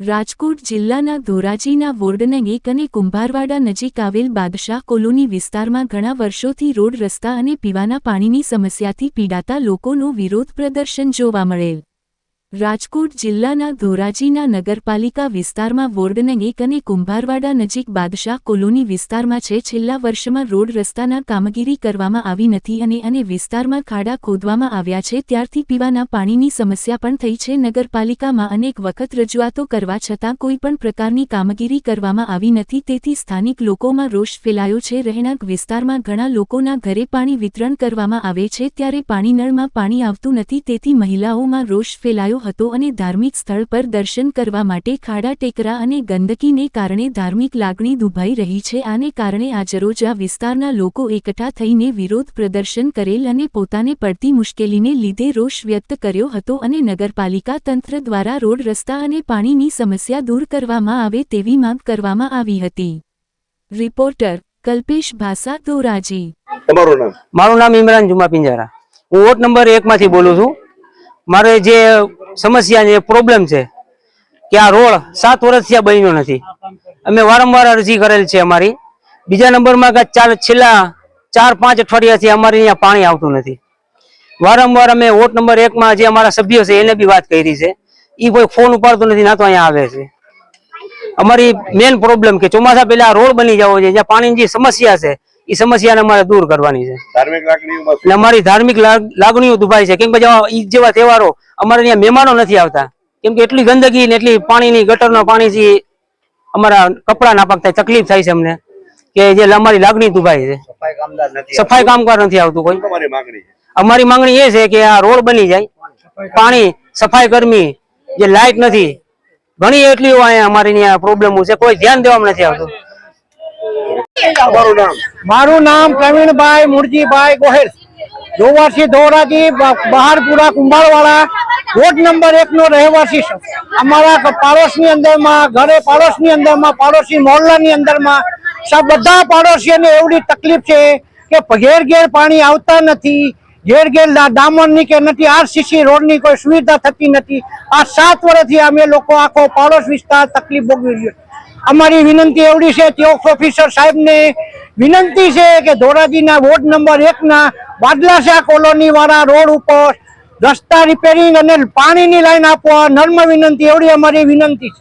રાજકોટ જિલ્લાના ધોરાજીના વોર્ડનેગેક અને કુંભારવાડા નજીક આવેલ બાદશાહ કોલોની વિસ્તારમાં ઘણા વર્ષોથી રોડ રસ્તા અને પીવાના પાણીની સમસ્યાથી પીડાતા લોકોનું વિરોધ પ્રદર્શન જોવા મળેલ. રાજકોટ જિલ્લાના ધોરાજીના નગરપાલિકા વિસ્તારમાં વોર્ડના એક અને કુંભારવાડા નજીક બાદશાહ કોલોની વિસ્તારમાં છે. છેલ્લા વર્ષમાં રોડ રસ્તાના કામગીરી કરવામાં આવી નથી અને અને વિસ્તારમાં ખાડા ખોદવામાં આવ્યા છે. ત્યારથી પીવાના પાણીની સમસ્યા પણ થઈ છે. નગરપાલિકામાં અનેક વખત રજૂઆતો કરવા છતાં કોઈ પણ પ્રકારની કામગીરી કરવામાં આવી નથી. તેથી સ્થાનિક લોકોમાં રોષ ફેલાયો છે. રહેણાંક વિસ્તારમાં ઘણા લોકોના ઘરે પાણી વિતરણ કરવામાં આવે છે. ત્યારે પાણી નળમાં પાણી આવતું નથી. તેથી મહિલાઓમાં રોષ ફેલાયો હતો અને ધાર્મિક સ્થળ પર દર્શન કરવા માટે ખાડા ટેકરા અને ગંદકીને કારણે ધાર્મિક લાગણી દુભાઈ રહી છે. આને કારણે આજરોજ આ વિસ્તારના લોકો એકઠા થઈને વિરોધ પ્રદર્શન કરેલ અને પોતાને પડતી મુશ્કેલીને લીધે રોષ વ્યક્ત કર્યો હતો અને નગરપાલિકા તંત્ર દ્વારા રોડ રસ્તા અને પાણીની સમસ્યા દૂર કરવામાં આવે તેવી માંગ કરવામાં આવી હતી. રિપોર્ટર કલ્પેશ ભાસા ધોરાજી. તમારું નામ? મારું નામ ઇમરાન જુમા પિંજારા. હું વોર્ડ નંબર એકમાંથી બોલું છું. મારે જે સમસ્યા છે પ્રોબ્લેમ છે કે આ રોડ સાત વર્ષથી આ બન્યો નથી. અમે વારંવાર અરજી કરેલ છે અમારી. બીજા નંબરમાં કે ચાર છેલ્લા ચાર, પાંચ અઠવાડિયાથી અમારે અહીંયા પાણી આવતું નથી. વારંવાર અમે વોટ નંબર એકમાં જે અમારા સભ્યો છે, એને બી વાત કરી છે. એ કોઈ ફોન ઉપાડતો નથી, ના તો અહીંયા આવે છે. અમારી મેન પ્રોબ્લેમ કે ચોમાસા પહેલા રોડ બની જવો છે જ્યાં પાણીની જે સમસ્યા છે એ સમસ્યાને અમારે દૂર કરવાની છે. ધાર્મિક લાગણીઓમાં એટલે અમારી ધાર્મિક લાગ- લાગણીઓ દુભાઈ છે. કેમ કે જેવા ઈદ જેવા તહેવારો અમારે ત્યાં મહેમાનો નથી આવતા. કેમ કે એટલી ગંદકી ને એટલી પાણીની ગટરના પાણીથી અમારા કપડા નાપાક થાય તકલીફ થાય છે અમને. કે જે અમારી લાગણી દુભાઈ છે. સફાઈ કામદાર નથી સફાઈ કામદાર નથી આવતું કોઈ. તમારી માંગણી છે? અમારી માંગણી એ છે કે આ રોડ બની જાય. પાણી સફાઈ કર્મી જે લાઇટ નથી. ઘણી એટલી અમારી પ્રોબ્લેમો છે. કોઈ ધ્યાન દેવામાં નથી આવતું. તમારું નામ? મારું નામ પ્રવીણભાઈ મુરજીભાઈ ગોહેલ. જોવાસી ધોરાજી બહારપુરા કુંભારવાળા વોર્ડ નંબર એક નો રહેવાસી અમારા પાડોશની અંદરમાં, ઘરે પાડોશની અંદરમાં, પાડોશી મોહલ્લાની અંદરમાં સબ બધા પાડોશીઓને એવડી તકલીફ છે કે ઘેર ઘેર પાણી આવતા નથી, ઘેર ઘેર ડામરની કે નથી, આરસીસી રોડની કોઈ સુવિધા થતી નથી. આ સાત વર્ષથી અમે લોકો આખો પાડોશ વિસ્તાર તકલીફ ભોગવી રહ્યો. અમારી વિનંતી એવડી છે ચોક ઓફિસર સાહેબને વિનંતી છે કે ધોરાજીના વોર્ડ નંબર એક ના બાદલાશા કોલોની વાળા રોડ ઉપર રસ્તા રિપેરિંગ અને પાણીની લાઈન આપવા નર્મ વિનંતી, એવડી અમારી વિનંતી છે.